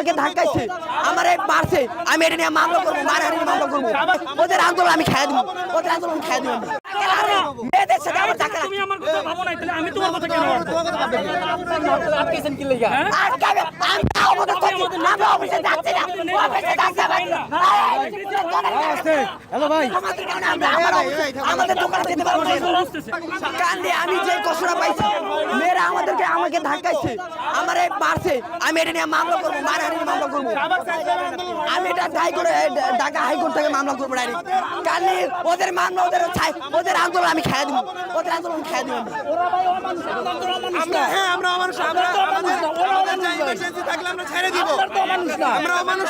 আমাকে ধাক্কাইছে, আমার এই মারছে, আমি এটা নিয়ে মামলা করব মারহানি মামলা করব। ওদের আন্দোলন আমি খাই দিব, ওদের আন্দোলন খাই দিব। আমি যে কষ্টটা পাইছি, মেয়েরা আমাকে ধাক্কাইছে। আমার এই মারছে। আমি এটা নিয়ে মামলা করব মারহানির মামলা করব। আমি এটা ট্রাই করে ঢাকা হাইকোর্ট থেকে মামলা করব ডাইরেক্ট কালি ওদের মামলা ওদের ছাই ওদের আন্দোলন আমি খেয়ে দিব। ওদের আন্দোলন খেয়ে দিব। আমরা হ্যাঁ আমরা অমানুষ আমরা আমাদের আমাদের যা emergency থাকলে আমরা ছেড়ে দিব। আমরা অমানুষ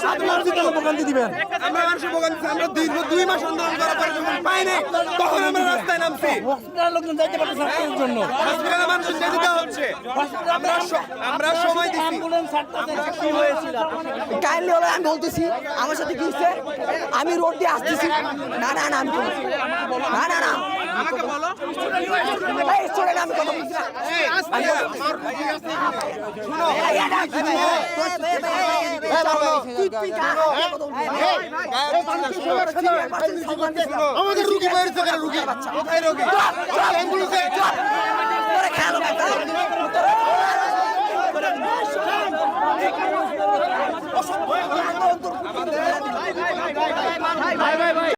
ভোগান্তি দিবেন। আমরা মানুষের ভোগান্তি আমরা দীর্ঘ দুই মাস আন্দোলন করার পরে যখন পাই নাই তখন আমরা রাস্তায় নামছি। হসপিটালের লোকজন যাইতে পারতেছে না জন্য। হসপিটালে মানুষের যেতে দেওয়া হচ্ছে। আমরা আমরা সময় দিচ্ছি অ্যাম্বুলেন্স ছাড়তেছে কি হয়েছিল? কাইন্ডলি হলো আমি বলতেছি আমার সাথে কি হচ্ছে আমি রোড দিয়ে আসতেছি। না না না আমি না না না। আমাকে বলো। এই আমি কথা বলছি। আমাদের রুগী বাইরে থেকে রুগী কোথায় রুগী অ্যাম্বুলেন্সে রাখ। ভাই ভাই ভাই